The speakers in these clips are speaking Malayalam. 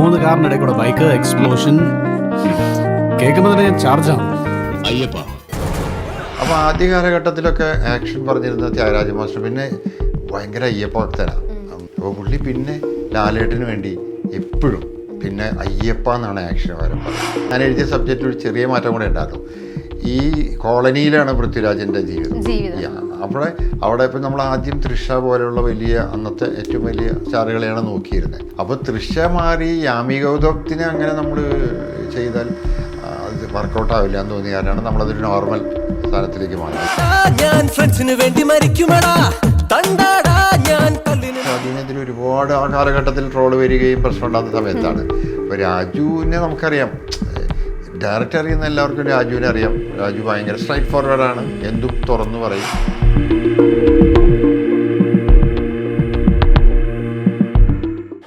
മൂന്ന് കാറിനിടെ കൂടെ ബൈക്ക് എക്സ്പ്ലോഷൻ. കേൾക്കുമ്പോൾ തന്നെ ഞാൻ ചാർജാണ് അയ്യപ്പ. അപ്പോൾ ആദ്യ കാലഘട്ടത്തിലൊക്കെ ആക്ഷൻ പറഞ്ഞിരുന്ന ത്യാഗരാജ മാസ്റ്റർ പിന്നെ ഭയങ്കര അയ്യപ്പഭക്തനാണ് അപ്പോൾ പുള്ളി പിന്നെ ലാലേട്ടന് വേണ്ടി എപ്പോഴും പിന്നെ അയ്യപ്പ എന്നാണ് ആക്ഷൻ വരുമ്പോൾ ഞാൻ എഴുതിയ സബ്ജക്റ്റിൽ ഒരു ചെറിയ മാറ്റം കൂടെ ഉണ്ടായിരുന്നു. ഈ കോളനിയിലാണ് പൃഥ്വിരാജിന്റെ ജീവിതം. അപ്പോൾ അവിടെ അവിടെ ഇപ്പം നമ്മൾ ആദ്യം തൃഷ പോലെയുള്ള വലിയ അന്നത്തെ ഏറ്റവും വലിയ സ്റ്റാറുകളെയാണ് നോക്കിയിരുന്നത്. അപ്പോൾ തൃഷ മാറി യാമി ഗൗതത്തിനെ അങ്ങനെ നമ്മൾ ചെയ്താൽ അത് വർക്കൗട്ട് ആവില്ല എന്ന് തോന്നിയ കാരണമാണ് നമ്മളതൊരു നോർമൽ സ്ഥാനത്തിലേക്ക് മാറിയത് ഞാൻ ഫ്രണ്ട്സിന് വേണ്ടി മരിക്കുമടാ. തണ്ടാടാ ഞാൻ കല്ലിന്. അതിനെതിരെ ഒരുപാട് ആ കാലഘട്ടത്തിൽ ട്രോൾ വരികയും പ്രശ്നം ഉണ്ടാകുന്ന സമയത്താണ്. ഇപ്പോൾ രാജുവിനെ നമുക്കറിയാം. ഡയറക്റ്റ് അറിയുന്ന എല്ലാവർക്കും രാജുവിനെ അറിയാം. രാജു ഭയങ്കര സ്ട്രൈറ്റ് ഫോർവേഡാണ് എന്തും തുറന്നു പറയും.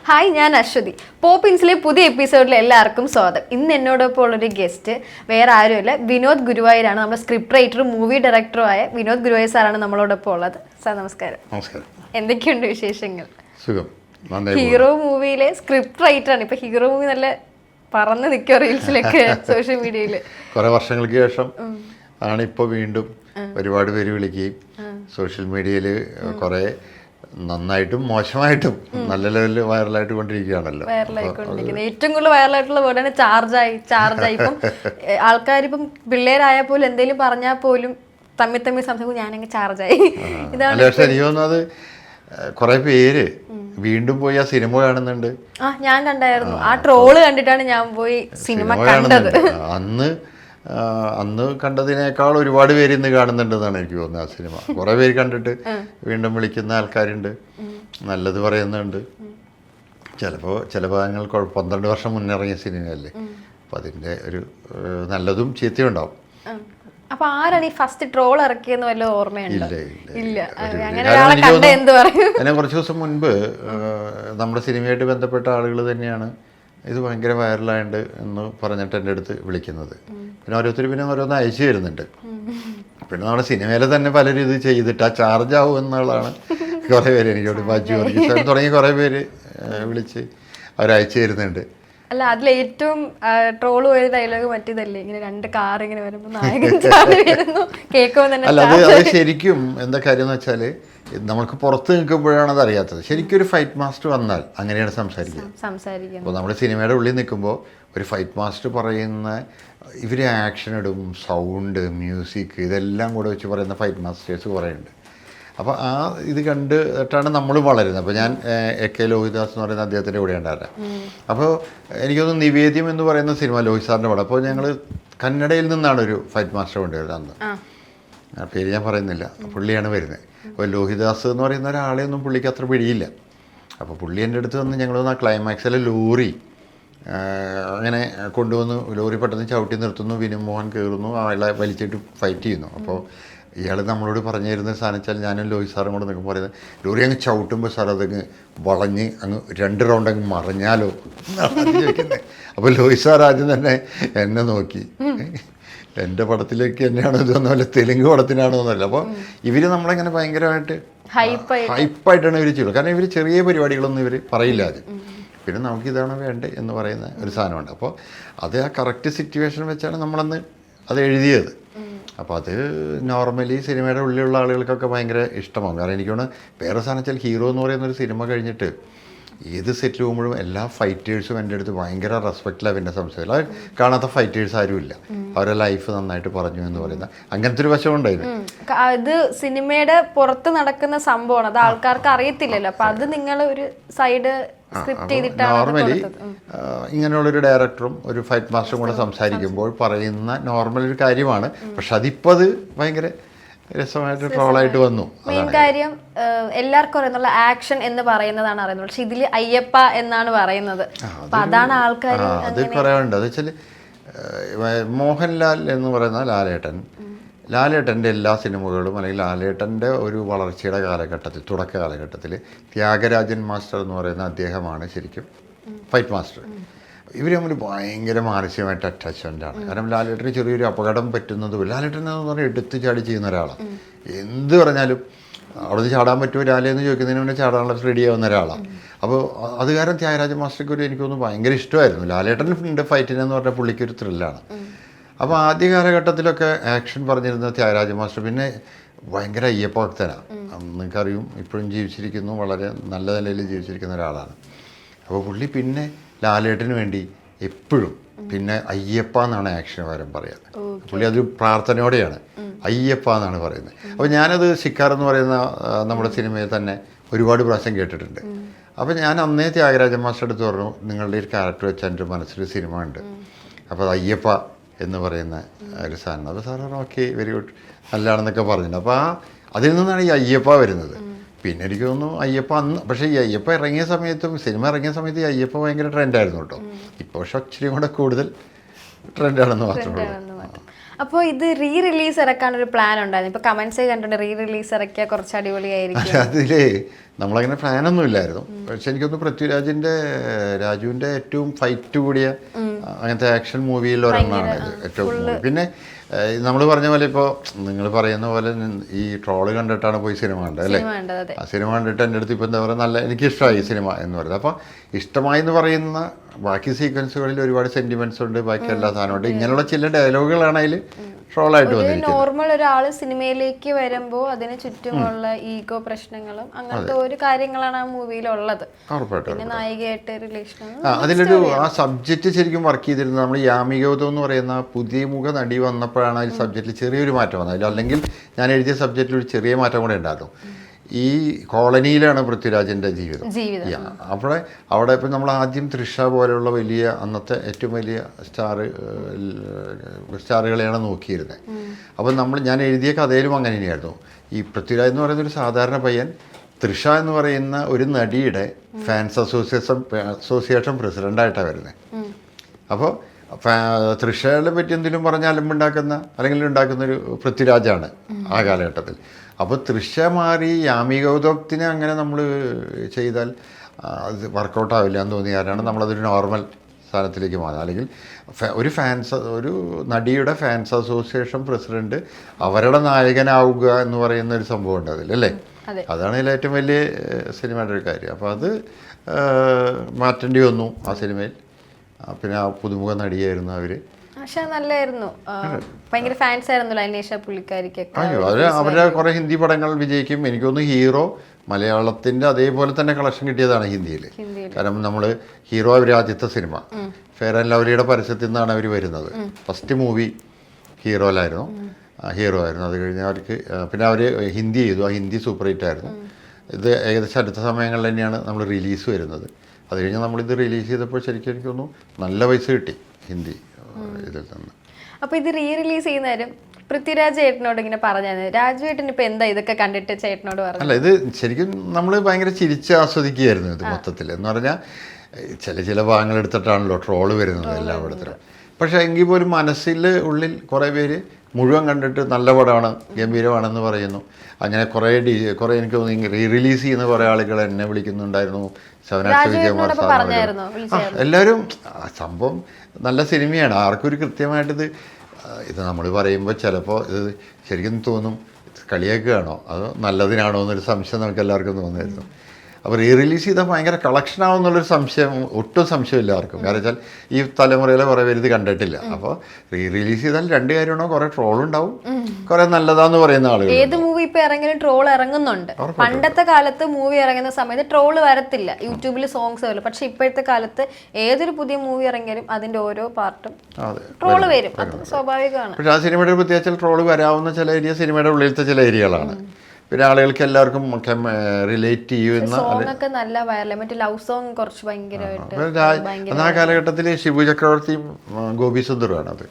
ഹായ് ഞാൻ അശ്വതി. പോപ്പിൻസിലെ പുതിയ എപ്പിസോഡിൽ എല്ലാവർക്കും സ്വാഗതം. ഇന്ന് എന്നോടൊപ്പം ഉള്ളൊരു ഗസ്റ്റ് വേറെ ആരുമല്ല. വിനോദ് ഗുരുവായൂരാണ് നമ്മുടെ സ്ക്രിപ്റ്റ് റൈറ്ററും മൂവി ഡയറക്ടറും ആയ വിനോദ് ഗുരുവായൂർ സാറാണ് നമ്മളോടൊപ്പം ഉള്ളത്. സാർ നമസ്കാരം. നമസ്കാരം. എന്തൊക്കെയുണ്ട് വിശേഷങ്ങൾ? സുഖം. ഹീറോ മൂവിയിലെ സ്ക്രിപ്റ്റ് റൈറ്ററാണ് ഇപ്പൊ ഹീറോ മൂവി നല്ല പറന്ന് നിൽക്കുക റീൽസിലൊക്കെ സോഷ്യൽ മീഡിയയിൽ കുറെ വർഷങ്ങൾക്ക് ശേഷം ആണ് ഇപ്പോൾ വീണ്ടും ഒരുപാട് പേര് വിളിക്കുകയും സോഷ്യൽ മീഡിയയിൽ കുറേ നന്നായിട്ടും മോശമായിട്ടും നല്ല ലെവലിൽ വൈറലായിട്ട് കൊണ്ടിരിക്കുകയാണല്ലോ ഏറ്റവും കൂടുതൽ വൈറലായിട്ടുള്ള വേർഡാണ് ചാർജായി ചാർജായി ഇപ്പം ആൾക്കാരിപ്പം പിള്ളേരായാൽ പോലും എന്തെങ്കിലും പറഞ്ഞാൽ പോലും തമ്മിൽ തമ്മിൽ സംസാരിക്കും ഞാനങ്ങ് ചാർജായി ഇതാണ് പക്ഷെ എനിക്ക് തോന്നുന്നത് കുറേ പേര് വീണ്ടും പോയി ആ സിനിമ കാണുന്നുണ്ട്. ആ ഞാൻ കണ്ടായിരുന്നു. ആ ട്രോൾ കണ്ടിട്ടാണ് ഞാൻ പോയി സിനിമ കണ്ടത്. അന്ന് അന്ന് കണ്ടതിനേക്കാൾ ഒരുപാട് പേര് ഇന്ന് കാണുന്നുണ്ടെന്നാണ് എനിക്ക് തോന്നുന്നത് ആ സിനിമ. കുറേ പേര് കണ്ടിട്ട് വീണ്ടും വിളിക്കുന്ന ആൾക്കാരുണ്ട്. നല്ലത് പറയുന്നുണ്ട്. ചിലപ്പോൾ ചില ഭാഗങ്ങൾ പന്ത്രണ്ട് വർഷം മുന്നിറങ്ങിയ സിനിമയല്ലേ? അപ്പം അതിന്റെ ഒരു നല്ലതും ചീത്തയും ഉണ്ടാവും. അപ്പൊ ആരാണ് ഈ ഫസ്റ്റ് ട്രോൾ ഇറക്കിയെന്ന് വല്ല ഓർമ്മയുണ്ടോ? ഇല്ല അങ്ങനെ ഒരാളെ കണ്ട തോന്നുന്നു എന്ത് പറയും? അതിനെ കുറച്ച് ദിവസം മുൻപ് നമ്മുടെ സിനിമയായിട്ട് ബന്ധപ്പെട്ട ആളുകൾ തന്നെയാണ് ഇത് ഭയങ്കര വൈറലായിട്ട് എന്ന് പറഞ്ഞിട്ട് എന്റെ അടുത്ത് വിളിക്കുന്നത്. പിന്നെ ഓരോരുത്തർ പിന്നെ ഓരോന്ന് അയച്ചു തരുന്നുണ്ട്. പിന്നെ നമ്മുടെ സിനിമയിൽ തന്നെ പലരും ഇത് ചെയ്തിട്ട് ആ ചാർജ് ആവും എന്നുള്ളതാണ് കുറേ പേര് എനിക്കോട് ബാജു തുടങ്ങി കുറേ പേര് വിളിച്ച് അവരയച്ചു തരുന്നുണ്ട്. അല്ല അതിൽ ഏറ്റവും ട്രോൾ പോയ ഡയലോഗ് മറ്റേതല്ലേ? ഇങ്ങനെ രണ്ട് കാർ ഇങ്ങനെ വരുമ്പോൾ നായകൻ വരുന്നു. കേൾക്കുമ്പോൾ തന്നെ അല്ല അത് അത് ശരിക്കും എന്താ കാര്യം എന്ന് വെച്ചാൽ നമുക്ക് പുറത്ത് നിൽക്കുമ്പോഴാണ് അത് അറിയാത്തത്. ശരിക്കും ഒരു ഫൈറ്റ് മാസ്റ്റർ വന്നാൽ അങ്ങനെയാണ് സംസാരിക്കുക. സംസാരിക്കുന്നു. അപ്പോൾ നമ്മുടെ സിനിമയുടെ ഉള്ളിൽ നിൽക്കുമ്പോൾ ഒരു ഫൈറ്റ് മാസ്റ്റർ പറയുന്ന ഇവർ ആക്ഷൻ ഇടും സൗണ്ട് മ്യൂസിക് ഇതെല്ലാം കൂടെ വെച്ച് പറയുന്ന ഫൈറ്റ് മാസ്റ്റേഴ്സ് കുറേ ഉണ്ട് അപ്പോൾ ആ ഇത് കണ്ടിട്ടാണ് നമ്മൾ വളരുന്നത്. അപ്പോൾ ഞാൻ എ കെ ലോഹിദാസ് എന്ന് പറയുന്ന അദ്ദേഹത്തിന്റെ കൂടെ ഉണ്ടായിരുന്നത് അപ്പോൾ എനിക്കൊന്ന് നിവേദ്യം എന്ന് പറയുന്ന സിനിമ ലോഹിത് സാറിന്റെ പടം. അപ്പോൾ ഞങ്ങൾ കന്നഡയിൽ നിന്നാണ് ഒരു ഫൈറ്റ് മാസ്റ്റർ കൊണ്ടുവരുന്നത് അന്ന്. ആ. പേര് ഞാൻ പറയുന്നില്ല. പുള്ളിയാണ് വരുന്നത് അപ്പോൾ ലോഹിദാസ് എന്ന് പറയുന്ന ഒരാളെ ഒന്നും പുള്ളിക്ക് അത്ര പിടിയില്ല. അപ്പോൾ പുള്ളി എന്റെ അടുത്ത് വന്ന് ഞങ്ങൾ ആ ക്ലൈമാക്സിലെ ലോറി അങ്ങനെ കൊണ്ടുവന്ന് ലോറി പെട്ടെന്ന് ചവിട്ടി നിർത്തുന്നു. വിനു മോഹൻ കയറുന്നു അയാളെ വലിച്ചിട്ട് ഫൈറ്റ് ചെയ്യുന്നു. അപ്പോൾ ഇയാൾ നമ്മളോട് പറഞ്ഞു തരുന്ന സാധനം വെച്ചാൽ ഞാനും ലോഹി സാറും കൂടെ നിൽക്കുമ്പോൾ പറയുന്നത് ലോറി അങ്ങ് ചവിട്ടുമ്പോൾ സാർ അതങ്ങ് വളഞ്ഞ് അങ്ങ് രണ്ട് റൗണ്ട് അങ്ങ് മറിഞ്ഞാലോ എന്നാണ് അത് ചോദിക്കുന്നത് അപ്പോൾ ലോഹി സാർ ആദ്യം തന്നെ എന്നെ നോക്കി. എന്റെ പടത്തിലേക്ക് തന്നെയാണോ ഇതൊന്നുമല്ല തെലുങ്ക് പടത്തിനാണോ എന്നല്ല. അപ്പോൾ ഇവർ നമ്മളെങ്ങനെ ഭയങ്കരമായിട്ട് ഹൈപ്പായി ഹൈപ്പായിട്ടാണ് ഇവർ ചെയ്യുള്ളൂ കാരണം ഇവർ ചെറിയ പരിപാടികളൊന്നും ഇവർ പറയില്ല ആദ്യം പിന്നെ നമുക്ക് ഇതാണ് വേണ്ടത് എന്ന് പറയുന്ന ഒരു സാധനമുണ്ട്. അപ്പോൾ അത് ആ കറക്റ്റ് സിറ്റുവേഷൻ വെച്ചാണ് നമ്മളന്ന് അത് എഴുതിയത്. അപ്പോൾ അത് നോർമലി സിനിമയുടെ ഉള്ളിലുള്ള ആളുകൾക്കൊക്കെ ഭയങ്കര ഇഷ്ടമാണ് കാരണം എനിക്കാണ് വേറെ സാധനം വെച്ചാൽ ഹീറോ എന്ന് പറയുന്ന ഒരു സിനിമ കഴിഞ്ഞിട്ട് ഏത് സെറ്റ് പോകുമ്പോഴും എല്ലാ ഫൈറ്റേഴ്സും എന്റെ അടുത്ത് ഭയങ്കര റെസ്പെക്റ്റിലാണ് പിന്നെ സംശയം അവർ കാണാത്ത ഫൈറ്റേഴ്സ് ആരുമില്ല അവരുടെ ലൈഫ് നന്നായിട്ട് പറഞ്ഞു എന്ന് പറയുന്ന അങ്ങനത്തെ ഒരു വശമുണ്ടായിരുന്നു അത് സിനിമയുടെ പുറത്ത് നടക്കുന്ന സംഭവമാണ്. അത് ആൾക്കാർക്ക് അറിയത്തില്ലല്ലോ. അപ്പൊ അത് നിങ്ങൾ ഒരു സൈഡ് നോർമലി. ഇങ്ങനെയുള്ളൊരു ഡയറക്ടറും ഒരു ഫൈറ്റ് മാസ്റ്ററും കൂടെ സംസാരിക്കുമ്പോൾ പറയുന്ന നോർമൽ ഒരു കാര്യമാണ്. പക്ഷെ അതിപ്പോൾ അത് ഭയങ്കര രസമായിട്ട് ട്രോളായിട്ട് വന്നു. മെയിൻ കാര്യം. എല്ലാവർക്കും അറിയുന്നുള്ള ആക്ഷൻ എന്ന് പറയുന്നതാണ് അറിയുന്നത്. പക്ഷെ ഇതിൽ അയ്യപ്പ എന്നാണ് പറയുന്നത്. അതാണ് ആൾക്കാർ അത് പറയാനുണ്ട്. അത് വെച്ചാൽ മോഹൻലാൽ എന്ന് പറയുന്ന ലാലേട്ടൻ ലാലേട്ടന്റെ എല്ലാ സിനിമകളും അല്ലെങ്കിൽ ലാലേട്ടന്റെ ഒരു വളർച്ചയുടെ കാലഘട്ടത്തിൽ തുടക്ക കാലഘട്ടത്തിൽ ത്യാഗരാജൻ മാസ്റ്റർ എന്ന് പറയുന്ന അദ്ദേഹമാണ് ശരിക്കും ഫൈറ്റ് മാസ്റ്റർ. ഇവർ തമ്മിൽ ഭയങ്കര മാനസികമായിട്ട് അറ്റാച്ച്മെന്റ് ആണ്. കാരണം ലാലേട്ടന് ചെറിയൊരു അപകടം പറ്റുന്നത് ലാലേട്ടൻ എന്ന് പറഞ്ഞാൽ എടുത്തു ചാടി ചെയ്യുന്ന ഒരാളാണ്. എന്ത് പറഞ്ഞാലും അവിടുന്ന് ചാടാൻ പറ്റുമോ ലാലേ എന്ന് ചോദിക്കുന്നതിന് മുന്നേ ചാടാനുള്ള റെഡി ആവുന്ന ഒരാളാണ്. അപ്പോൾ അത് കാരണം ത്യാഗരാജ മാസ്റ്റർക്ക് ഒരു എനിക്ക് തോന്നുന്നു ഭയങ്കര ഇഷ്ടമായിരുന്നു. ലാലേട്ടന്റെ ഫൈറ്റിനെന്ന് പറഞ്ഞാൽ പുള്ളിക്കൊരു ത്രില്ലാണ് അപ്പോൾ ആദ്യ കാലഘട്ടത്തിലൊക്കെ ആക്ഷൻ പറഞ്ഞിരുന്ന ത്യാഗരാജ മാസ്റ്റർ പിന്നെ ഭയങ്കര അയ്യപ്പ ഭക്തനാണ് നിങ്ങൾക്കറിയും ഇപ്പോഴും ജീവിച്ചിരിക്കുന്നു വളരെ നല്ല നിലയിൽ ജീവിച്ചിരിക്കുന്ന ഒരാളാണ്. അപ്പോൾ പുള്ളി പിന്നെ ലാലേട്ടന് വേണ്ടി എപ്പോഴും പിന്നെ അയ്യപ്പ എന്നാണ് ആക്ഷൻ വരം പറയുന്നത് പുള്ളി അതൊരു പ്രാർത്ഥനയോടെയാണ്. അയ്യപ്പ എന്നാണ് പറയുന്നത്. അപ്പോൾ ഞാനത് ശിക്കാർ എന്ന് പറയുന്ന നമ്മുടെ സിനിമയിൽ തന്നെ ഒരുപാട് പ്രാവശ്യം കേട്ടിട്ടുണ്ട്. അപ്പോൾ ഞാൻ അന്നേ ത്യാഗരാജ മാസ്റ്റർ അടുത്ത് പറഞ്ഞു നിങ്ങളുടെ ഒരു ക്യാരക്ടർ വെച്ച് എന്റെ മനസ്സിലൊരു സിനിമ ഉണ്ട്. അപ്പോൾ അത് അയ്യപ്പ എന്ന് പറയുന്ന ഒരു സാധനം. അപ്പോൾ സാർ പറഞ്ഞു ഓക്കെ വെരി ഗുഡ് നല്ലതാണെന്നൊക്കെ പറഞ്ഞിട്ടുണ്ട്. അപ്പോൾ ആ അതിൽ നിന്നാണ് ഈ അയ്യപ്പ വരുന്നത്. പിന്നെ എനിക്ക് തോന്നുന്നു അയ്യപ്പ അന്ന് പക്ഷേ ഈ അയ്യപ്പ ഇറങ്ങിയ സമയത്തും സിനിമ ഇറങ്ങിയ സമയത്ത് ഈ അയ്യപ്പ ഭയങ്കര ട്രെൻഡായിരുന്നു കേട്ടോ. ഇപ്പോൾ പക്ഷെ ഇച്ചിരി കൂടെ കൂടുതൽ ട്രെൻഡാണെന്ന് മാത്രമേ ഉള്ളൂ. അപ്പോൾ ഇത് റീ റിലീസ് ഇറക്കാനൊരു പ്ലാൻ ഉണ്ടായിരുന്നു. ഇപ്പോൾ കമന്റ്സ് കണ്ടിട്ടുണ്ട് റീ റിലീസ് ഇറക്കിയാൽ കുറച്ച് അടിപൊളിയായിരിക്കും. അതിൽ നമ്മളങ്ങനെ പ്ലാനൊന്നും ഇല്ലായിരുന്നു പക്ഷെ എനിക്കൊന്ന് പൃഥ്വിരാജിന്റെ രാജുവിന്റെ ഏറ്റവും ഫൈറ്റ് കൂടിയ അങ്ങനത്തെ ആക്ഷൻ മൂവിയിൽ ഒരെണ്ണമാണ് ഇത് ഏറ്റവും. പിന്നെ നമ്മൾ പറഞ്ഞ പോലെ ഇപ്പോൾ നിങ്ങൾ പറയുന്ന പോലെ ഈ ട്രോൾ കണ്ടിട്ടാണ് പോയി സിനിമ കണ്ടത് അല്ലേ. ആ സിനിമ കണ്ടിട്ട് എന്റെ അടുത്ത് ഇപ്പോൾ എന്താ പറയുക നല്ല എനിക്ക് ഇഷ്ടമായി ഈ സിനിമ എന്ന് പറയുന്നത്. അപ്പോൾ ഇഷ്ടമായി എന്ന് പറയുന്ന ബാക്കി സീക്വൻസുകളിൽ ഒരുപാട് സെന്റിമെന്റ്സ് ഉണ്ട് ബാക്കി എല്ലാ സാധനവും ഉണ്ട്. ഇങ്ങനെയുള്ള ചില ഡയലോഗുകളാണ് വന്നിരിക്കുന്നത് നോർമൽ ഒരാൾ സിനിമയിലേക്ക് വരുമ്പോൾ അതിന് ചുറ്റുമുള്ള ഈഗോ പ്രശ്നങ്ങളും അങ്ങനത്തെ ഒരു കാര്യങ്ങളാണ് ആ മൂവിയിലുള്ളത് പിന്നെ നായികയായിട്ട് റിലേഷൻ അതിലൊരു ആ സബ്ജക്റ്റ് ശരിക്കും വർക്ക് ചെയ്തിരുന്നത് നമ്മൾ യാമികൗതം എന്ന് പറയുന്ന പുതിയ മുഖ നടി വന്നപ്പോഴാണ് ഈ സബ്ജക്റ്റിൽ ചെറിയൊരു മാറ്റം വന്നത്. അല്ലെങ്കിൽ ഞാൻ എഴുതിയ സബ്ജക്റ്റിൽ ഒരു ചെറിയ മാറ്റം കൂടെ ഉണ്ടായിരുന്നു ഈ കോളനിയിലാണ് പൃഥ്വിരാജിന്റെ ജീവിതം. അപ്പോൾ അവിടെ അവിടെ ഇപ്പം നമ്മൾ ആദ്യം തൃഷ പോലെയുള്ള വലിയ അന്നത്തെ ഏറ്റവും വലിയ സ്റ്റാർ സ്റ്റാറുകളെയാണ് നോക്കിയിരുന്നത് അപ്പം നമ്മൾ ഞാൻ എഴുതിയ കഥയിലും അങ്ങനെ തന്നെയായിരുന്നു ഈ പൃഥ്വിരാജ് എന്ന് പറയുന്ന ഒരു സാധാരണ പയ്യൻ തൃഷ എന്ന് പറയുന്ന ഒരു നടിയുടെ ഫാൻസ് അസോസിയേഷൻ അസോസിയേഷൻ പ്രസിഡന്റായിട്ടാണ് വരുന്നത് അപ്പോൾ തൃഷയെ പറ്റി എന്തെങ്കിലും പറഞ്ഞാലും ഉണ്ടാക്കുന്ന അല്ലെങ്കിൽ ഉണ്ടാക്കുന്ന ഒരു പൃഥ്വിരാജാണ് ആ കാലഘട്ടത്തിൽ. അപ്പോൾ തൃശ മാറി യാമി ഗൗതമത്തിനെ അങ്ങനെ നമ്മൾ ചെയ്താൽ അത് വർക്കൗട്ട് ആവില്ല എന്ന് കാരണം നമ്മളതൊരു നോർമൽ സ്ഥാനത്തിലേക്ക് മാറുക അല്ലെങ്കിൽ ഫ- ഒരു ഫാൻസ് ഒരു നടിയുടെ ഫാൻസ് അസോസിയേഷൻ പ്രസിഡന്റ് അവരുടെ നായകനാവുക എന്ന് പറയുന്ന ഒരു സംഭവം ഉണ്ട് അതിൽ അല്ലേ? അതെ. അതാണ് ഇതിൽ ഏറ്റവും വലിയ സിനിമയുടെ ഒരു കാര്യം. അപ്പോൾ അത് മാറ്റേണ്ടി വന്നു ആ സിനിമയിൽ. പിന്നെ ആ പുതുമുഖ നടിയായിരുന്നു അവർ പക്ഷെ നല്ലായിരുന്നു. ആ, ഭയങ്കര ഫാൻസ് ആയിരുന്നു ലൈനേഷ പുള്ളിക്കാരിക്കൊക്കെ. അയ്യോ അവർ അവരുടെ കുറേ ഹിന്ദി പടങ്ങൾ വിജയിക്കും. എനിക്ക് തോന്നുന്നു ഹീറോ മലയാളത്തിന്റെ അതേപോലെ തന്നെ കളക്ഷൻ കിട്ടിയതാണ് ഹിന്ദിയിൽ കാരണം നമ്മൾ ഹീറോ അവർ ആദ്യത്തെ സിനിമ. ഫെയർ ആൻഡ് ലവ്ലിയുടെ പരസ്യത്തിൽ നിന്നാണ് അവർ വരുന്നത്. ഫസ്റ്റ് മൂവി ഹീറോയിലായിരുന്നു ഹീറോ ആയിരുന്നു. അത് കഴിഞ്ഞ് അവർക്ക് പിന്നെ അവർ ഹിന്ദി ചെയ്തു. ആ ഹിന്ദി സൂപ്പർ ഹിറ്റ് ആയിരുന്നു. ഇത് ഏകദേശം അടുത്ത സമയങ്ങളിൽ തന്നെയാണ് നമ്മൾ റിലീസ് വരുന്നത്. അത് കഴിഞ്ഞ് നമ്മളിത് റിലീസ് ചെയ്തപ്പോൾ ശരിക്കും എനിക്ക് തോന്നുന്നു നല്ല പൈസ കിട്ടി. ഹിന്ദി ഇതിൽ നിന്ന് അപ്പൊ ഇത് റീ റിലീസ് ചെയ്യുന്ന നേരം പൃഥ്വിരാജ് ചേട്ടനോട് ഇങ്ങനെ പറഞ്ഞു രാജു ചേട്ടൻ ഇപ്പൊ എന്താ ഇതൊക്കെ കണ്ടിട്ട് ചേട്ടനോട് പറഞ്ഞു അല്ല ഇത് ശരിക്കും നമ്മൾ ഭയങ്കര ചിരിച്ച് ആസ്വദിക്കുകയായിരുന്നു ഇത് മൊത്തത്തിൽ എന്ന് പറഞ്ഞാൽ ചില ചില ഭാഗങ്ങൾ എടുത്തിട്ടാണല്ലോ ട്രോൾ വരുന്നത് എല്ലായിടത്തിലും. പക്ഷേ എങ്കിൽ പോലും മനസ്സിൽ ഉള്ളിൽ കുറേ പേര് മുഴുവൻ കണ്ടിട്ട് നല്ല പടമാണ് ഗംഭീരമാണെന്ന് പറയുന്നു. അങ്ങനെ കുറേ ഡി കുറേ എനിക്ക് തോന്നി റീ റിലീസ് ചെയ്യുന്ന കുറേ ആളുകൾ എന്നെ വിളിക്കുന്നുണ്ടായിരുന്നു. ശവനാക്ഷ വിജയകുമാർ സാർ എല്ലാവരും സംഭവം നല്ല സിനിമയാണ്. ആർക്കും ഒരു കൃത്യമായിട്ടിത് ഇത് നമ്മൾ പറയുമ്പോൾ ചിലപ്പോൾ ഇത് ശരിക്കും തോന്നും കളിയാക്കുകയാണോ? അതോ നല്ലതിനാണോ എന്നൊരു സംശയം നമുക്ക് എല്ലാവർക്കും തോന്നുമായിരുന്നു. അപ്പോൾ റീ റിലീസ് ചെയ്താൽ ഭയങ്കര കളക്ഷൻ ആവുമെന്നുള്ളൊരു സംശയം ഒട്ടും സംശയമില്ല ആർക്കും. കാരണം വെച്ചാൽ ഈ തലമുറയിലെ കുറേ പേര് ഇത് കണ്ടിട്ടില്ല. അപ്പോൾ റീ റിലീസ് ചെയ്താൽ രണ്ട് കാര്യമാണോ? കുറേ ട്രോൾ ഉണ്ടാവും. കുറേ നല്ലതാന്ന് പറയുന്ന ആളുകൾ ഏത് മൂവി ഇപ്പോൾ ഇറങ്ങിയാലും ട്രോൾ ഇറങ്ങുന്നുണ്ട്. പണ്ടത്തെ കാലത്ത് മൂവി ഇറങ്ങുന്ന സമയത്ത് ട്രോൾ വരത്തില്ല. യൂട്യൂബിൽ സോങ്സ് വരും പക്ഷേ ഇപ്പോഴത്തെ കാലത്ത് ഏതൊരു പുതിയ മൂവി ഇറങ്ങിയാലും അതിന്റെ ഓരോ പാർട്ടും ട്രോൾ വരും. അത് സ്വാഭാവികമാണ്. പക്ഷേ ആ സിനിമയുടെ പ്രത്യേകിച്ച് ട്രോൾ വരാവുന്ന ചില ഏരിയ സിനിമയുടെ ഉള്ളിലത്തെ ചില ഏരിയകളാണ് പിന്നെ ആളുകൾക്ക് എല്ലാവർക്കും റിലേറ്റ് ചെയ്യുന്ന നല്ല മറ്റേ ലവ് സോങ് കുറച്ച് ഭയങ്കരമായിട്ട് ആ കാലഘട്ടത്തിൽ ശിവു ചക്രവർത്തിയും ഗോപി സുന്ദറുമാണ് അത്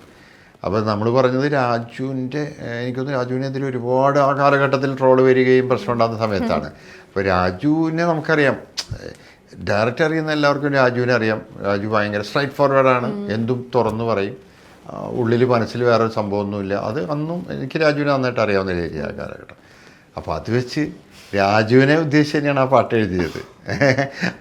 അപ്പോൾ നമ്മൾ പറഞ്ഞത് രാജുവിന്റെ എനിക്കൊന്ന് രാജുവിനെതിരെ ഒരുപാട് ആ കാലഘട്ടത്തിൽ ട്രോൾ വരികയും പ്രശ്നം ഉണ്ടാകുന്ന സമയത്താണ്. അപ്പോൾ രാജുവിനെ നമുക്കറിയാം. ഡയറക്റ്റ് അറിയുന്ന എല്ലാവർക്കും രാജുവിനെ അറിയാം. രാജു ഭയങ്കര സ്ട്രൈറ്റ് ഫോർവേഡാണ് എന്തും തുറന്നു പറയും. ഉള്ളിൽ മനസ്സിൽ വേറെ ഒരു സംഭവമൊന്നുമില്ല. അത് അന്നും എനിക്ക് രാജുവിനെ നന്നായിട്ട് അറിയാവുന്ന രീതിയാണ് ഏരിയ കാലഘട്ടം. അപ്പോൾ അത് വെച്ച് രാജുവിനെ ഉദ്ദേശിച്ച് തന്നെയാണ് ആ പാട്ട് എഴുതിയത്.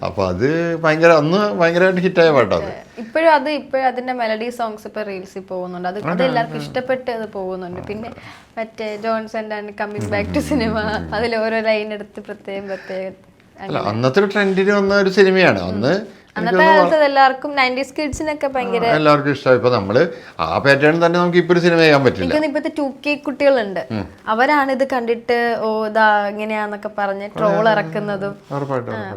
അപ്പോൾ അത് ഭയങ്കര അന്ന് ഭയങ്കരമായിട്ട് ഹിറ്റായ പാട്ടാണ് ഇപ്പോഴും അത് ഇപ്പോഴും അതിന്റെ മെലഡി സോങ്സ് ഇപ്പോൾ റീൽസിൽ പോകുന്നുണ്ട്. അത് അത് എല്ലാവർക്കും ഇഷ്ടപ്പെട്ട് അത് പോകുന്നുണ്ട്. പിന്നെ മറ്റേ Johnson and coming back to cinema അതിൽ ഓരോ ലൈൻ എടുത്ത് പ്രത്യേകം പ്രത്യേകം അല്ല അന്നത്തെ ട്രെൻഡിന് വന്ന ഒരു സിനിമയാണ് അന്ന് അന്നത്തെ കാലത്ത് അത് എല്ലാവർക്കും നയന്റീസ് കിഡ്സിനൊക്കെ ഭയങ്കര എല്ലാവർക്കും ഇഷ്ടമായി ഇപ്പൊ നമ്മൾ ആ പാറ്റേൺ തന്നെ നമുക്ക് ഇപ്പൊ ഒരു സിനിമ ചെയ്യാൻ പറ്റില്ല. എനിക്കൊന്ന് ഇപ്പത്തെ ടു കെ കുട്ടികളുണ്ട് അവരാണ് ഇത് കണ്ടിട്ട് ഓ ഇതാ ഇങ്ങനെയാന്നൊക്കെ പറഞ്ഞ് ട്രോൾ ഇറക്കുന്നതും.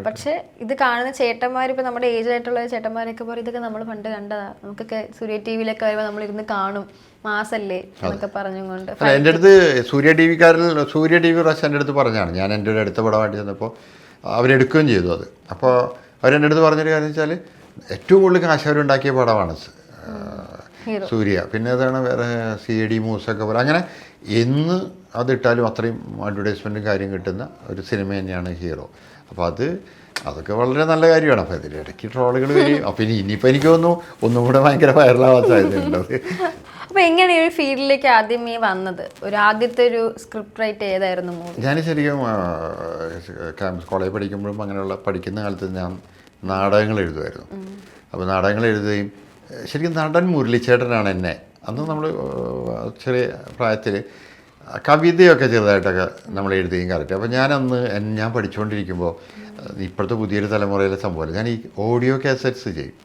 പക്ഷെ ഇത് കാണുന്ന ചേട്ടന്മാർ ഇപ്പൊ നമ്മുടെ ഏജ് ആയിട്ടുള്ള ചേട്ടന്മാരൊക്കെ പറയും ഇതൊക്കെ നമ്മൾ പണ്ട് കണ്ടതാ. നമുക്കൊക്കെ സൂര്യ ടി വിയിലൊക്കെ വരുമ്പോൾ നമ്മൾ ഇരുന്ന് കാണും. മാസല്ലേ? എന്നൊക്കെ പറഞ്ഞുകൊണ്ട്. എന്റെ അടുത്ത് സൂര്യ ടി വിക്കാരിൽ സൂര്യ ടി വി പ്രാവശ്യം എന്റെ അടുത്ത് പറഞ്ഞാണ് ഞാൻ എന്റെ ഒരു അടുത്ത പടമായിട്ട് ചെന്നപ്പോൾ അവരെടുക്കുകയും ചെയ്തു അത്. അപ്പോൾ അവരെന്റെ അടുത്ത് പറഞ്ഞൊരു കാര്യം വെച്ചാൽ ഏറ്റവും കൂടുതൽ കാശ് അവരുണ്ടാക്കിയ പടമാണ്. സൂര്യ. പിന്നെ അതാണ് വേറെ സി എ ഡി മൂസൊക്കെ പോലെ. അങ്ങനെ എന്ന് അതിട്ടാലും അത്രയും അഡ്വർടൈസ്മെന്റും കാര്യം കിട്ടുന്ന ഒരു സിനിമ തന്നെയാണ് ഹീറോ. അപ്പോൾ അത് അതൊക്കെ വളരെ നല്ല കാര്യമാണ്. അപ്പോൾ ഇതിന്റെ ഇടയ്ക്ക് ട്രോളുകൾ വരും. അപ്പോൾ ഇനി ഇനിയിപ്പോൾ എനിക്ക് തോന്നുന്നു ഒന്നും കൂടെ ഭയങ്കര വൈറലാവാൻ സാധ്യതയുണ്ട്. അത് അപ്പൊ എങ്ങനെ ഈ ഫീൽഡിലേക്ക് ആദ്യമേ വന്നത്? ഒരു ആദ്യത്തെ ഒരു സ്ക്രിപ്റ്റ് റൈറ്റ് ഏതായിരുന്നു മൂവി ഞാൻ ശരിക്കും ക്യാമ്പസ് കോളേജ് പഠിക്കുമ്പോഴും അങ്ങനെയുള്ള പഠിക്കുന്ന കാലത്ത് ഞാൻ നാടകങ്ങൾ എഴുതുമായിരുന്നു. അപ്പോൾ നാടകങ്ങൾ എഴുതുകയും ശരിക്കും നടൻ മുരളിച്ചേട്ടനാണ് എന്നെ. അന്ന് നമ്മൾ ചെറിയ പ്രായത്തിൽ കവിതയൊക്കെ ചെറുതായിട്ടൊക്കെ നമ്മൾ എഴുതുകയും കറക്റ്റ്. അപ്പോൾ ഞാനന്ന് ഞാൻ പഠിച്ചുകൊണ്ടിരിക്കുമ്പോൾ ഇപ്പോഴത്തെ പുതിയൊരു തലമുറയിലെ സംഭവമല്ല. ഞാൻ ഈ ഓഡിയോ കാസറ്റ്സ് ചെയ്യും.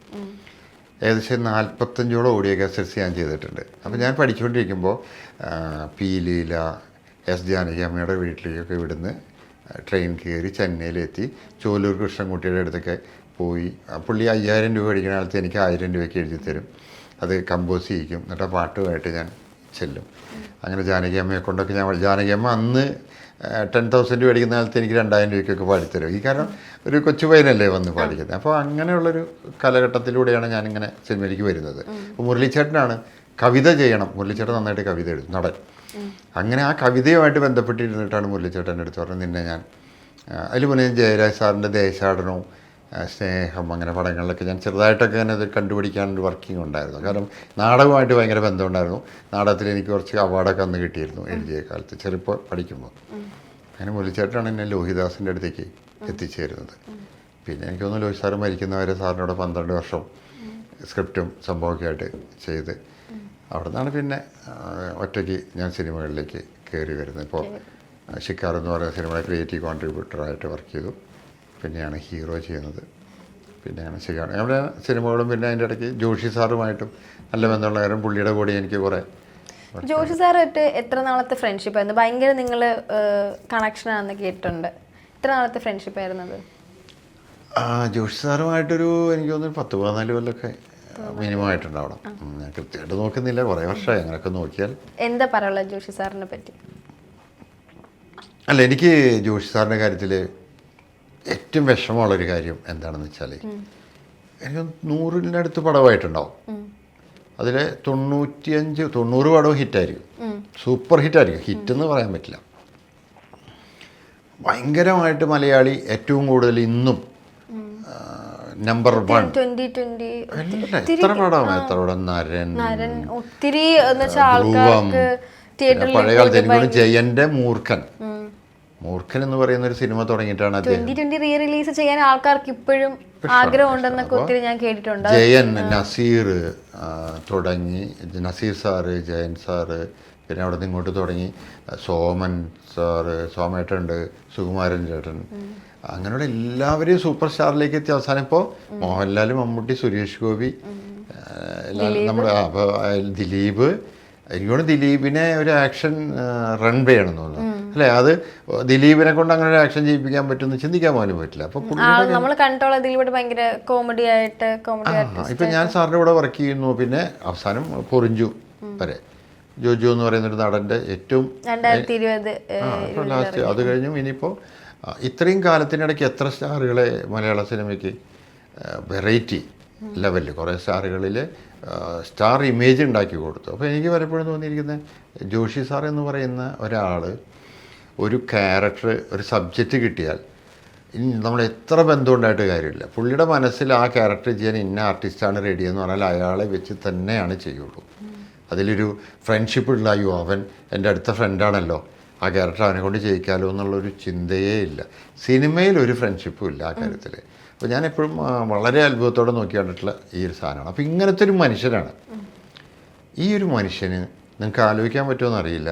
ഏകദേശം നാൽപ്പത്തഞ്ചോളം ഓഡിയോ കാസറ്റ്സ് ഞാൻ ചെയ്തിട്ടുണ്ട്. അപ്പോൾ ഞാൻ പഠിച്ചുകൊണ്ടിരിക്കുമ്പോൾ പി ലീല എസ് ജാനകി അമ്മയുടെ വീട്ടിലേക്കൊക്കെ ഇവിടുന്ന് ട്രെയിൻ കയറി ചെന്നൈയിലെത്തി. ചോലൂർ കൃഷ്ണൻകുട്ടിയുടെ അടുത്തൊക്കെ പോയി. പുള്ളി അയ്യായിരം രൂപ അടിക്കുന്ന കാലത്ത് എനിക്ക് ആയിരം രൂപയ്ക്ക് എഴുതി തരും അത് കമ്പോസ് ചെയ്യിക്കും. എന്നിട്ട് പാട്ടുമായിട്ട് ഞാൻ ചെല്ലും. അങ്ങനെ ജാനകി അമ്മയെ കൊണ്ടൊക്കെ ഞാൻ ജാനകിയമ്മ ജാനകി അമ്മ അന്ന് ടെൻ തൗസൻഡ് മേടിക്കുന്ന കാലത്ത് എനിക്ക് രണ്ടായിരം രൂപയ്ക്കൊക്കെ പാടിത്തരും. ഈ കാരണം ഒരു കൊച്ചു പയ്യനല്ലേ വന്ന് പാടിക്കുന്നത്. അപ്പോൾ അങ്ങനെയുള്ളൊരു കാലഘട്ടത്തിലൂടെയാണ് ഞാനിങ്ങനെ സിനിമയിലേക്ക് വരുന്നത്. അപ്പോൾ മുരളിച്ചേട്ടനാണ് കവിത ചെയ്യണം. മുരളിച്ചേട്ടൻ നന്നായിട്ട് കവിത എഴുതും നടൻ അങ്ങനെ ആ കവിതയുമായിട്ട് ബന്ധപ്പെട്ടിരുന്നിട്ടാണ് മുരളിച്ചേട്ടന്റെ അടുത്ത് പറഞ്ഞത്. നിന്നെ ഞാൻ അതിൽ മുന്നേ ജയരാജ് സാറിന്റെ ദേശാടനവും സ്നേഹം അങ്ങനെ പടങ്ങളിലൊക്കെ ഞാൻ ചെറുതായിട്ടൊക്കെ അങ്ങനെ അത് കണ്ടുപിടിക്കാനൊരു വർക്കിംഗ് ഉണ്ടായിരുന്നു. കാരണം നാടകമായിട്ട് ഭയങ്കര ബന്ധമുണ്ടായിരുന്നു. നാടകത്തിൽ എനിക്ക് കുറച്ച് അവാർഡൊക്കെ അന്ന് കിട്ടിയിരുന്നു എഴുതിയ കാലത്ത്. ചെറുപ്പം പഠിക്കുമ്പോൾ. അങ്ങനെ മുരളിച്ചേട്ടനാണ് എന്നെ ലോഹിദാസിന്റെ അടുത്തേക്ക് എത്തിച്ചേരുന്നത്. പിന്നെ എനിക്ക് തോന്നുന്നു ലോഹിത് സാറ് മരിക്കുന്നവരെ സാറിനോട് പന്ത്രണ്ട് വർഷം സ്ക്രിപ്റ്റും സംഭവമൊക്കെ ആയിട്ട് ചെയ്ത് അവിടെ നിന്നാണ് പിന്നെ ഒറ്റയ്ക്ക് ഞാൻ സിനിമകളിലേക്ക് കയറി വരുന്നത്. ഇപ്പോൾ ഷിക്കാർ എന്ന് പറയുന്ന സിനിമയുടെ ക്രിയേറ്റീവ് കോൺട്രിബ്യൂട്ടറായിട്ട് വർക്ക് ചെയ്തു. പിന്നെയാണ് ഹീറോ ചെയ്യുന്നത്. പിന്നെയാണ് ചെയ്യാറ് നമ്മുടെ സിനിമകളും പിന്നെ അതിന്റെ ഇടയ്ക്ക് ജോഷി സാറുമായിട്ടും നല്ല ബന്ധമുള്ള കാര്യം പുള്ളിയുടെ കൂടെ എനിക്ക് കുറേ ജോഷി സാറായിട്ട് എത്ര നാളത്തെ ഫ്രണ്ട്ഷിപ്പ് ആയിരുന്നു? ഭയങ്കര നിങ്ങൾ കണക്ഷൻ ആണെന്ന് കേട്ടിട്ടുണ്ട്. എത്ര നാളത്തെ ഫ്രണ്ട്ഷിപ്പ് ആയിരുന്നത്? ആ ജോഷി സാറുമായിട്ടൊരു എനിക്ക് തോന്നുന്നു പത്ത് പതിനാല് കൊല്ലമൊക്കെ മിനിമം ആയിട്ടുണ്ടാവണം. ഞാൻ കൃത്യമായിട്ട് നോക്കുന്നില്ല. കുറേ വർഷമായി അങ്ങനെയൊക്കെ നോക്കിയാൽ. എന്താ പറയുള്ളത് ജോഷി സാറിനെ പറ്റി? അല്ല എനിക്ക് ജോഷി സാറിന്റെ കാര്യത്തിൽ ഏറ്റവും വിഷമമുള്ളൊരു കാര്യം എന്താണെന്ന് വെച്ചാൽ എനിക്ക് നൂറിന്റെ അടുത്ത് പടമായിട്ടുണ്ടാവും. അതിൽ തൊണ്ണൂറ്റിയഞ്ച് തൊണ്ണൂറ് പടവും ഹിറ്റായിരിക്കും. സൂപ്പർ ഹിറ്റായിരിക്കും. ഹിറ്റ് എന്ന് പറയാൻ പറ്റില്ല. ഭയങ്കരമായിട്ട് മലയാളി ഏറ്റവും കൂടുതൽ ഇന്നും നമ്പർ വൺ എത്ര പടമാണ്? എത്ര പടം? നരൻ നരൻ ഒത്തിരി എന്ന് വെച്ചാൽ ധ്രുവം ആൾക്കാർക്ക് പിന്നെ പഴയ കാലത്ത് എനിക്ക് തോന്നുന്നു ജയന്റെ മൂർഖൻ. മൂർഖൻ എന്ന് പറയുന്ന ഒരു സിനിമ തുടങ്ങിയിട്ടാണ് അദ്ദേഹം. റീ റിലീസ് ചെയ്യാൻ ആൾക്കാർക്ക് ഇപ്പോഴും ആഗ്രഹം ഉണ്ടെന്നൊക്കെ ഒത്തിരി ഞാൻ കേട്ടിട്ടുണ്ട്. ജയൻ നസീർ തുടങ്ങി. നസീർ സാറ് ജയൻ സാറ് പിന്നെ അവിടെ നിന്ന് ഇങ്ങോട്ട് തുടങ്ങി. സോമൻ സാറ് സോമേട്ടുണ്ട് സുകുമാരൻ ചേട്ടൻ. അങ്ങനെയുള്ള എല്ലാവരെയും സൂപ്പർ സ്റ്റാറിലേക്ക് എത്തിയ അവസാനം ഇപ്പോൾ മോഹൻലാൽ മമ്മൂട്ടി സുരേഷ് ഗോപി നമ്മുടെ അപ്പോൾ ദിലീപ്. എനിക്കോട് ദിലീപിനെ ഒരു ആക്ഷൻ റൺവേ ആണെന്ന് തോന്നുന്നു. അല്ലേ? അത് ദിലീപിനെ കൊണ്ട് അങ്ങനെ ഒരു ആക്ഷൻ ചെയ്യിപ്പിക്കാൻ പറ്റുമെന്ന് ചിന്തിക്കാൻ പോലും പറ്റില്ല. അപ്പൊ നമ്മൾ കണ്ടോളെ. ഇതിലൂടെ ഭയങ്കര കോമഡി ആയിട്ട് കോമഡി ഇപ്പൊ ഞാൻ സാറിന്റെ കൂടെ വർക്ക് ചെയ്യുന്നു. പിന്നെ അവസാനം പൊറിഞ്ചു വരെ. ജോജു എന്ന് പറയുന്ന ഒരു നടന്റെ ഏറ്റവും ലാസ്റ്റ് അത് കഴിഞ്ഞു ഇനിയിപ്പോ ഇത്രയും കാലത്തിനിടയ്ക്ക് എത്ര സ്റ്റാറുകളെ മലയാള സിനിമയ്ക്ക് വെറൈറ്റി ലെവലിൽ കുറേ സ്റ്റാറുകളിൽ സ്റ്റാർ ഇമേജ് ഉണ്ടാക്കി കൊടുത്തു. അപ്പോൾ എനിക്ക് പലപ്പോഴും തോന്നിയിരിക്കുന്നത് ജോഷി സാർ എന്ന് പറയുന്ന ഒരാൾ ഒരു ക്യാരക്ടർ ഒരു സബ്ജക്റ്റ് കിട്ടിയാൽ നമ്മൾ എത്ര ബന്ധമുണ്ടായിട്ട് കാര്യമില്ല. പുള്ളിയുടെ മനസ്സിൽ ആ ക്യാരക്ടർ ചെയ്യാൻ ഇന്ന ആർട്ടിസ്റ്റാണ് റെഡി എന്ന് പറഞ്ഞാൽ അയാളെ വെച്ച് തന്നെയാണ് ചെയ്യുള്ളൂ. അതിലൊരു ഫ്രണ്ട്ഷിപ്പ് ഉള്ള അയ്യോ അവൻ എന്റെ അടുത്ത ഫ്രണ്ടാണല്ലോ ആ ക്യാരക്ടർ അവനെ കൊണ്ട് ചെയ്യിക്കാലോ എന്നുള്ളൊരു ചിന്തയേ ഇല്ല. സിനിമയിൽ ഒരു ഫ്രണ്ട്ഷിപ്പും ഇല്ല ആ കാര്യത്തിൽ. അപ്പോൾ ഞാൻ എപ്പോഴും വളരെ അത്ഭുതത്തോടെ നോക്കി കണ്ടിട്ടുള്ള ഈ ഒരു സാധനമാണ്. അപ്പോൾ ഇങ്ങനത്തെ ഒരു മനുഷ്യനാണ്. ഈ ഒരു മനുഷ്യന് നിങ്ങൾക്ക് ആലോചിക്കാൻ പറ്റുമോ എന്നറിയില്ല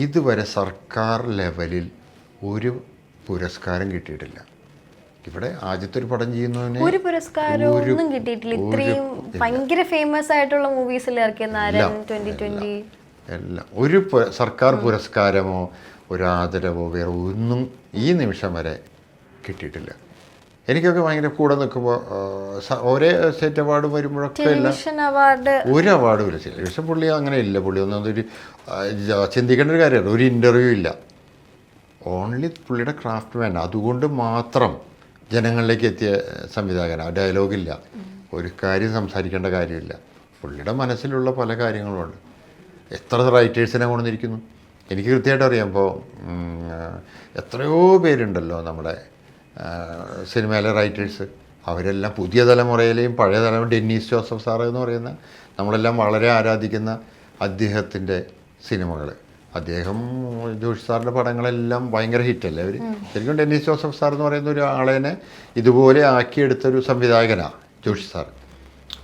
ഇതുവരെ സർക്കാർ ലെവലിൽ ഒരു പുരസ്കാരം കിട്ടിയിട്ടില്ല. ഇവിടെ ആദ്യത്തെ ഒരു പടം ചെയ്യുന്നതിന് ഒരു പുരസ്കാരവും ഒന്നും കിട്ടിയിട്ടില്ല. ഇത്രയും. ഭയങ്കര ഫേമസ് ആയിട്ടുള്ള മൂവീസിൽ ഇറക്കിയ ട്വന്റി ട്വന്റി എല്ലാം ഒരു സർക്കാർ പുരസ്കാരമോ ഒരു ആദരവോ വേറെ ഒന്നും ഈ നിമിഷം വരെ കിട്ടിയിട്ടില്ല. എനിക്കൊക്കെ ഭയങ്കര കൂടെ നിൽക്കുമ്പോൾ ഒരേ സ്റ്റേറ്റ് അവാർഡ് വരുമ്പോഴൊക്കെ ഒരു അവാർഡ് ഇല്ല ടെലിവിഷൻ പുള്ളി അങ്ങനെ ഇല്ല. പുള്ളി ഒന്നും ഒരു ചിന്തിക്കേണ്ട ഒരു കാര്യമല്ല. ഒരു ഇന്റർവ്യൂ ഇല്ല. ഓൺലി പുള്ളിയുടെ ക്രാഫ്റ്റ് മാൻ അതുകൊണ്ട് മാത്രം ജനങ്ങളിലേക്ക് എത്തിയ സംവിധായകൻ. ആ ഡയലോഗില്ല ഒരു കാര്യം സംസാരിക്കേണ്ട കാര്യമില്ല. പുള്ളിയുടെ മനസ്സിലുള്ള പല കാര്യങ്ങളുമുണ്ട്. എത്ര റൈറ്റേഴ്സിനെ കൊണ്ടുവന്നിരിക്കുന്നു? എനിക്ക് കൃത്യമായിട്ട് അറിയാം. ഇപ്പോൾ എത്രയോ പേരുണ്ടല്ലോ നമ്മുടെ സിനിമയിലെ റൈറ്റേഴ്സ്. അവരെല്ലാം പുതിയ തലമുറയിലെയും പഴയ തലമുറ ഡെന്നീസ് ജോസഫ് സാറ് എന്ന് പറയുന്ന നമ്മളെല്ലാം വളരെ ആരാധിക്കുന്ന അദ്ദേഹത്തിന്റെ സിനിമകൾ. അദ്ദേഹം ജോഷി സാറിന്റെ പടങ്ങളെല്ലാം ഭയങ്കര ഹിറ്റല്ലേ അവർ ശരിക്കും ഡെന്നീസ് ജോസഫ് സാർ എന്ന് പറയുന്ന ഒരു ആളേനെ ഇതുപോലെ ആക്കിയെടുത്തൊരു സംവിധായകനാണ് ജോഷി സാർ.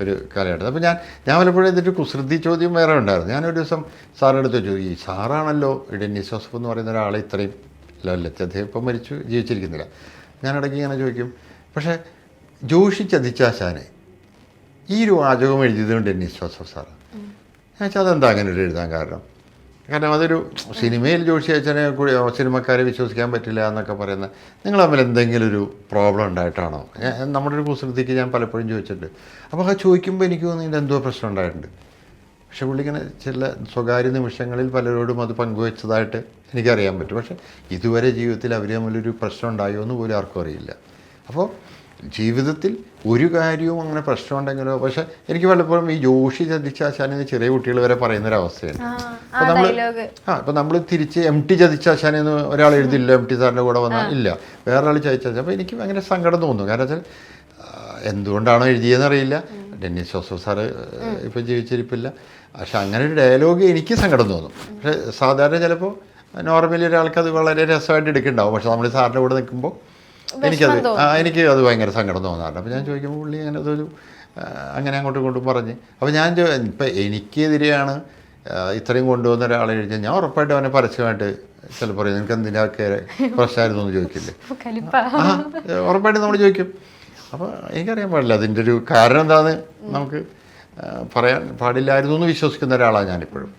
ഒരു കാലഘട്ടം. അപ്പോൾ ഞാൻ ഞാൻ പലപ്പോഴും എന്നിട്ട് കുസൃതി ചോദ്യം വേറെ ഉണ്ടായിരുന്നു. ഞാനൊരു ദിവസം സാറിന്റെ അടുത്ത് ചോദിച്ചു ഈ സാറാണല്ലോ ഡെന്നീസ് ജോസഫ് എന്ന് പറയുന്ന ഒരാളെ ഇത്രയും ലെവലിലെത്തി അദ്ദേഹം ഇപ്പം മരിച്ചു ജീവിച്ചിരിക്കുന്നില്ല. ഞാൻ ഇടയ്ക്ക് ഇങ്ങനെ ചോദിക്കും പക്ഷേ ജോഷി ചതിച്ചാശാനെ ഈ ഒരു വാചകം എഴുതിയതുകൊണ്ട് എന്നെ വിശ്വാസം സാറ്. ഞാൻ വെച്ചാൽ അതെന്താ അങ്ങനെ ഒരു എഴുതാൻ കാരണം? കാരണം അതൊരു സിനിമയിൽ ജോഷി അച്ഛനെ കൂടി സിനിമക്കാരെ വിശ്വസിക്കാൻ പറ്റില്ല എന്നൊക്കെ പറയുന്ന നിങ്ങൾ തമ്മിൽ എന്തെങ്കിലും ഒരു പ്രോബ്ലം ഉണ്ടായിട്ടാണോ? ഞാൻ നമ്മുടെ ഒരു കുസൃതിക്ക് ഞാൻ പലപ്പോഴും ചോദിച്ചിട്ടുണ്ട്. അപ്പോൾ ആ ചോദിക്കുമ്പോൾ എനിക്ക് തോന്നുന്നു എന്തോ പ്രശ്നം ഉണ്ടായിട്ടുണ്ട്. പക്ഷെ പുള്ളിങ്ങനെ ചില സ്വകാര്യ നിമിഷങ്ങളിൽ പലരോടും അത് പങ്കുവെച്ചതായിട്ട് എനിക്കറിയാൻ പറ്റും. പക്ഷെ ഇതുവരെ ജീവിതത്തിൽ അവർ തമ്മിലൊരു പ്രശ്നം ഉണ്ടായോ എന്ന് പോലും ആർക്കും അറിയില്ല. അപ്പോൾ ജീവിതത്തിൽ ഒരു കാര്യവും അങ്ങനെ പ്രശ്നം ഉണ്ടെങ്കിലോ പക്ഷെ എനിക്ക് പലപ്പോഴും ഈ ജോഷി ചതിച്ചാശാനെന്ന് ചെറിയ കുട്ടികൾ വരെ പറയുന്നൊരവസ്ഥയാണ്. അപ്പോൾ നമ്മൾ ആ അപ്പോൾ നമ്മൾ തിരിച്ച് എം ടി ചതിച്ചാശാനെന്ന് ഒരാൾ എഴുതില്ല എം ടി സാറിന്റെ കൂടെ വന്നാൽ ഇല്ല. വേറൊരാൾ ചതിച്ചാശാൻ അപ്പോൾ എനിക്ക് അങ്ങനെ സങ്കടം തോന്നുന്നു കാരണം വെച്ചാൽ എന്തുകൊണ്ടാണോ എഴുതിയതെന്ന് അറിയില്ല. ഡെന്നിസ് ജോസഫ് സാറ് ഇപ്പം ജീവിച്ചിരിപ്പില്ല. പക്ഷെ അങ്ങനെ ഒരു ഡയലോഗ് എനിക്ക് സങ്കടം തോന്നും. പക്ഷെ സാധാരണ ചിലപ്പോൾ നോർമലി ഒരാൾക്ക് അത് വളരെ രസമായിട്ട് എടുക്കുന്നുണ്ടാവും. പക്ഷെ നമ്മൾ സാറിന്റെ കൂടെ നിൽക്കുമ്പോൾ എനിക്കത് എനിക്ക് അത് ഭയങ്കര സങ്കടം തോന്നാറുണ്ട്. അപ്പോൾ ഞാൻ ചോദിക്കുമ്പോൾ പുള്ളി അങ്ങനെ അതൊരു അങ്ങനെ അങ്ങോട്ടും ഇങ്ങോട്ടും പറഞ്ഞ്. അപ്പോൾ ഞാൻ ഇപ്പം എനിക്കെതിരെയാണ് ഇത്രയും കൊണ്ടുവന്ന ഒരാളെ എഴുതിയാൽ ഞാൻ ഉറപ്പായിട്ടും അവനെ പരസ്യമായിട്ട് ചിലപ്പോൾ പറയും നിനക്ക് എന്തിനൊക്കെ പ്രശ്നമായിരുന്നു എന്ന് ചോദിക്കില്ലേ? ആ ഉറപ്പായിട്ടും നമ്മൾ ചോദിക്കും. അപ്പോൾ എനിക്കറിയാൻ പാടില്ല. അതിന്റെ ഒരു കാരണം എന്താണെന്ന് നമുക്ക് പറയാൻ പാടില്ലായിരുന്നു എന്ന് വിശ്വസിക്കുന്ന ഒരാളാണ് ഞാനിപ്പോഴും.